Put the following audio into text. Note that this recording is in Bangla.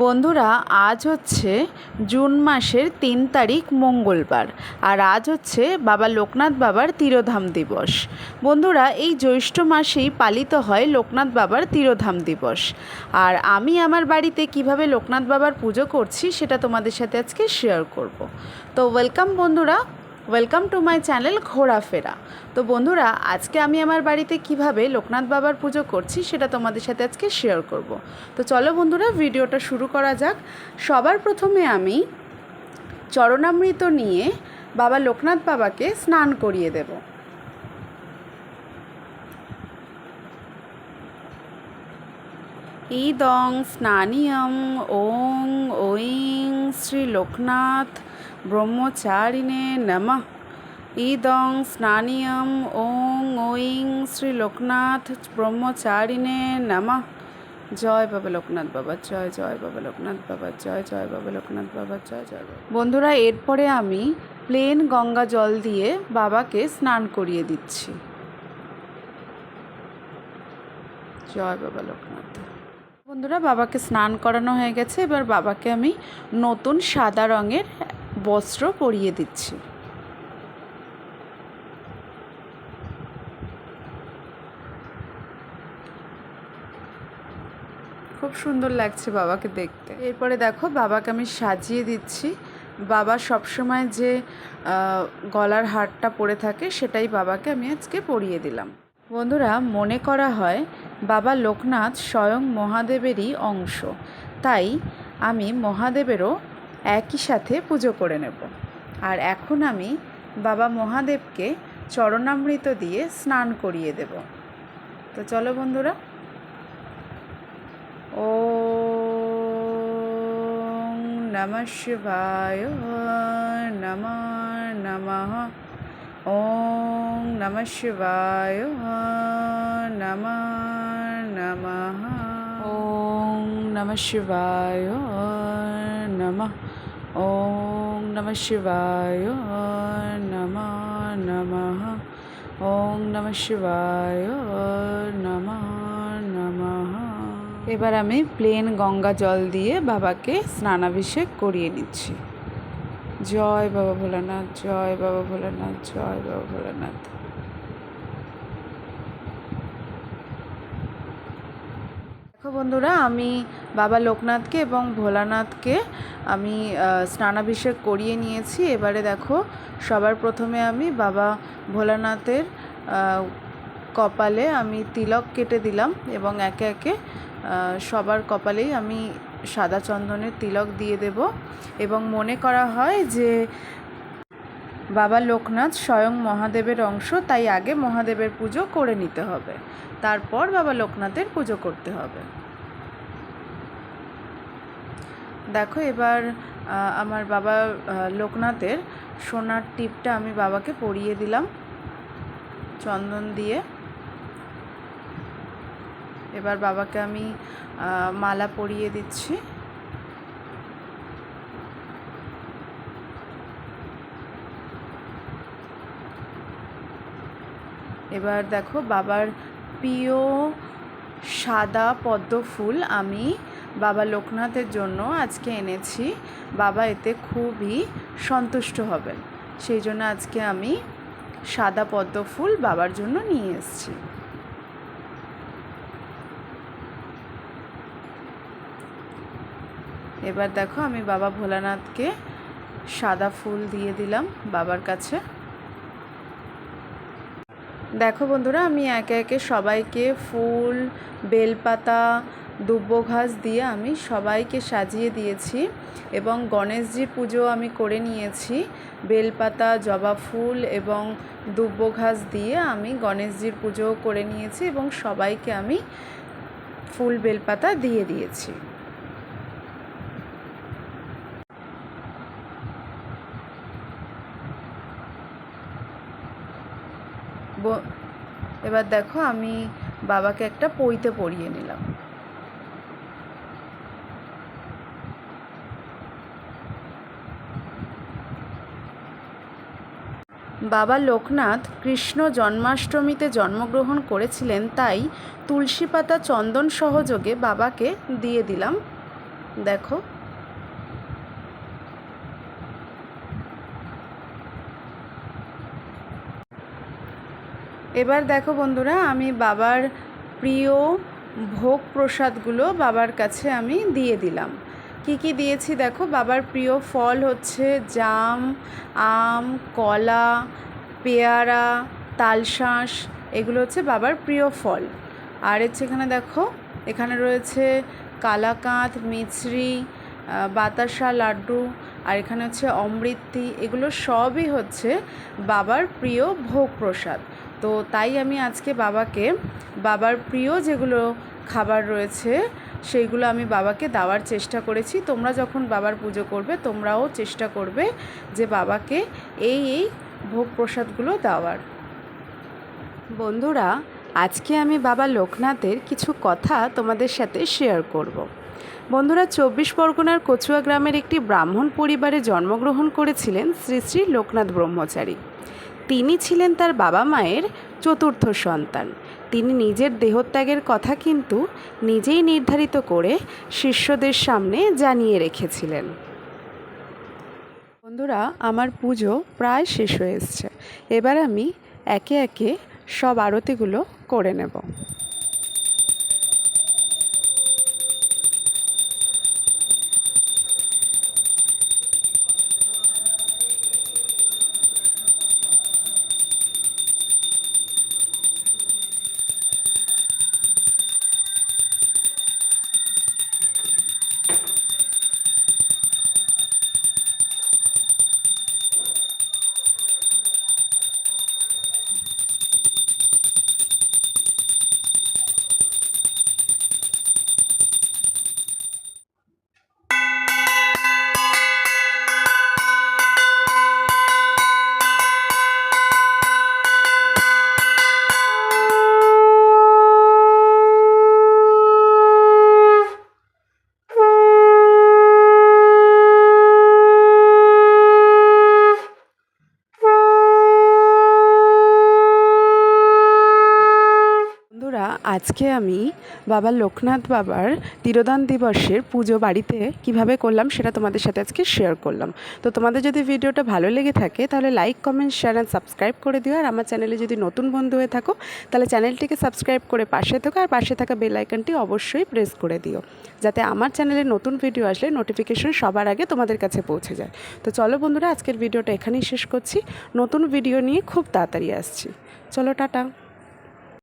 বন্ধুরা, আজ হচ্ছে জুন মাসের তিন তারিখ মঙ্গলবার আর আজ হচ্ছে বাবা লোকনাথ বাবার তিরোধাম দিবস। বন্ধুরা, এই জ্যৈষ্ঠ মাসেই পালিত হয় লোকনাথ বাবার তিরোধাম দিবস। আর আমি আমার বাড়িতে কীভাবে লোকনাথ বাবার পুজো করছি, সেটা তোমাদের সাথে আজকে শেয়ার করব। তো ওয়েলকাম বন্ধুরা ওয়েলকাম টু মাই চ্যানেল ঘোরাফেরা তো বন্ধুরা, আজকে আমি আমার বাড়িতে কীভাবে লোকনাথ বাবার পুজো করছি সেটা তোমাদের সাথে আজকে শেয়ার করব। তো চলো বন্ধুরা, ভিডিওটা শুরু করা যাক। সবার প্রথমে আমি চরণামৃত নিয়ে বাবা লোকনাথ বাবাকে স্নান করিয়ে দেব। ইদং স্নানিয়ম ওং ঐং শ্রী লোকনাথ ব্রহ্মচারিণে নমঃ ইদং স্নানিয়ম ওং ঐং শ্রী লোকনাথ ব্রহ্মচারিণে নমঃ জয় বাবা লোকনাথ বাবা জয় জয় বাবা লোকনাথ বাবা জয় জয় বাবা লোকনাথ বাবা জয় জয় বাবা বন্ধুরা, এরপরে আমি প্লেন গঙ্গা জল দিয়ে বাবাকে স্নান করিয়ে দিচ্ছি। জয় বাবা লোকনাথ। বন্ধুরা, বাবাকে স্নান করানো হয়ে গেছে। এবার বাবাকে আমি নতুন সাদা রঙের বস্ত্র পরিয়ে দিচ্ছি। খুব সুন্দর লাগছে বাবাকে দেখতে। এরপরে দেখো, বাবাকে আমি সাজিয়ে দিচ্ছি। বাবা সবসময় যে গলার হারটা পরে থাকে, সেটাই বাবাকে আমি আজকে পরিয়ে দিলাম। বন্ধুরা, মনে করা হয়, বাবা লোকনাথ স্বয়ং মহাদেবেরই অংশ। তাই আমি মহাদেবেরও একই সাথে পুজো করে নেব আর এখন আমি বাবা মহাদেবকে চরণামৃত দিয়ে স্নান করিয়ে দেব তো চলো বন্ধুরা ॐ नमः शिवाय नमः नमः ॐ नमः शिवाय नमः नमः ॐ नमः शिवाय नमः ॐ नमः शिवाय नमः नमः ॐ नमः शिवाय नमः नमः এবার আমি প্লেন গঙ্গা জল দিয়ে বাবাকে স্নানাভিষেক করিয়ে নিচ্ছি জয় বাবা ভোলানাথ জয় বাবা ভোলানাথ জয় বাবা ভোলানাথ বন্ধুরা, আমি বাবা লোকনাথকে এবং ভোলানাথকে আমি স্নানাভিষেক করিয়ে নিয়েছি। এবারে দেখো, সবার প্রথমে আমি বাবা ভোলানাথের কপালে আমি তিলক কেটে দিলাম এবং একে একে সবার কপালেই আমি সাদা চন্দনের তিলক দিয়ে দেব। এবং মনে করা হয় যে, বাবা লোকনাথ স্বয়ং মহাদেবের অংশ, তাই আগে মহাদেবের পুজো করে নিতে হবে। তারপর বাবা লোকনাথের পুজো করতে হবে। দেখো, এবার আমার বাবা লোকনাথের সোনার টিপটা আমি বাবাকে পরিয়ে দিলাম, চন্দন দিয়ে। এবার বাবাকে আমি মালা পরিয়ে দিচ্ছি। এবার দেখো, বাবার প্রিয় সাদা পদ্ম ফুল আমি বাবা লোকনাথের জন্য আজকে এনেছি। বাবা এতে খুবই সন্তুষ্ট হবেন। সেই জন্য আজকে আমি সাদা পদ্ম ফুল বাবার জন্য নিয়ে এসেছি। এবার দেখো আমি বাবা ভোলানাথকে সাদা ফুল দিয়ে দিলাম বাবার কাছে। দেখো বন্ধুরা, আমি একে একে সবাইকে ফুল, বেলপাতা দুব্বো ঘাস দিয়ে আমি সবাইকে সাজিয়ে দিয়েছি এবং গণেশজির পুজো আমি করে নিয়েছি। বেলপাতা, জবা ফুল এবং দুব্বো ঘাস দিয়ে আমি গণেশজির পুজোও করে নিয়েছি এবং সবাইকে আমি ফুল, বেলপাতা দিয়ে দিয়েছি। এবার দেখো আমি বাবাকে একটা পইতে পরিয়ে নিলাম। বাবা লোকনাথ কৃষ্ণ জন্মাষ্টমীতে জন্মগ্রহণ করেছিলেন তাই তুলসী পাতা চন্দন সহযোগে বাবাকে দিয়ে দিলাম। দেখো। এবার দেখো বন্ধুরা, আমি বাবার প্রিয় ভোগ প্রসাদগুলো বাবার কাছে আমি দিয়ে দিলাম। কি কি দিয়েছি দেখো? বাবার প্রিয় ফল হচ্ছে জাম, আম, কলা, পেয়ারা, তালশাঁস, এগুলো হচ্ছে বাবার প্রিয় ফল। আর হচ্ছে এখানে দেখো, এখানে রয়েছে কালাকাঁদ, মিছরি বাতাসা লাড্ডু, আর এখানে হচ্ছে অমৃতি, এগুলো সবই হচ্ছে বাবার প্রিয় ভোগ প্রসাদ। তো তাই আমি আজকে বাবাকে বাবার প্রিয় যেগুলো খাবার রয়েছে সেইগুলো আমি বাবাকে দেওয়ার চেষ্টা করেছি। তোমরা যখন বাবার পুজো করবে, তোমরাও চেষ্টা করবে যে বাবাকে এই এই ভোগ প্রসাদগুলো দেওয়ার। বন্ধুরা, আজকে আমি বাবা লোকনাথের কিছু কথা তোমাদের সাথে শেয়ার করব। বন্ধুরা, চব্বিশ পরগনার কচুয়া গ্রামের একটি ব্রাহ্মণ পরিবারে জন্মগ্রহণ করেছিলেন শ্রী শ্রী লোকনাথ ব্রহ্মচারী। তিনি ছিলেন তার বাবা মায়ের চতুর্থ সন্তান। তিনি নিজের দেহত্যাগের কথা কিন্তু নিজেই নির্ধারিত করে শিষ্যদের সামনে জানিয়ে রেখেছিলেন। বন্ধুরা, আমার পুজো প্রায় শেষ হয়ে এসছে। এবার আমি একে একে সব আরতিগুলো করে নেব। আজকে আমি বাবা লোকনাথ বাবার তিরোদান দিবসের পুজো বাড়িতে কীভাবে করলাম সেটা তোমাদের সাথে আজকে শেয়ার করলাম। তো তোমাদের যদি ভিডিওটা ভালো লেগে থাকে, তাহলে like comment share and subscribe করে দিও। আর আমার চ্যানেলে যদি নতুন বন্ধু হয়ে থাকো, তাহলে চ্যানেলটিকে সাবস্ক্রাইব করে পাশে থাকো। আর পাশে থাকা বেল আইকনটি অবশ্যই প্রেস করে দিও, যাতে আমার চ্যানেলে নতুন ভিডিও আসলে নোটিফিকেশন সবার আগে তোমাদের কাছে পৌঁছে যায়। তো চলো বন্ধুরা, আজকের ভিডিওটা এখানেই শেষ করছি। নতুন ভিডিও নিয়ে খুব তাড়াতাড়ি আসছি। চলো, টাটা।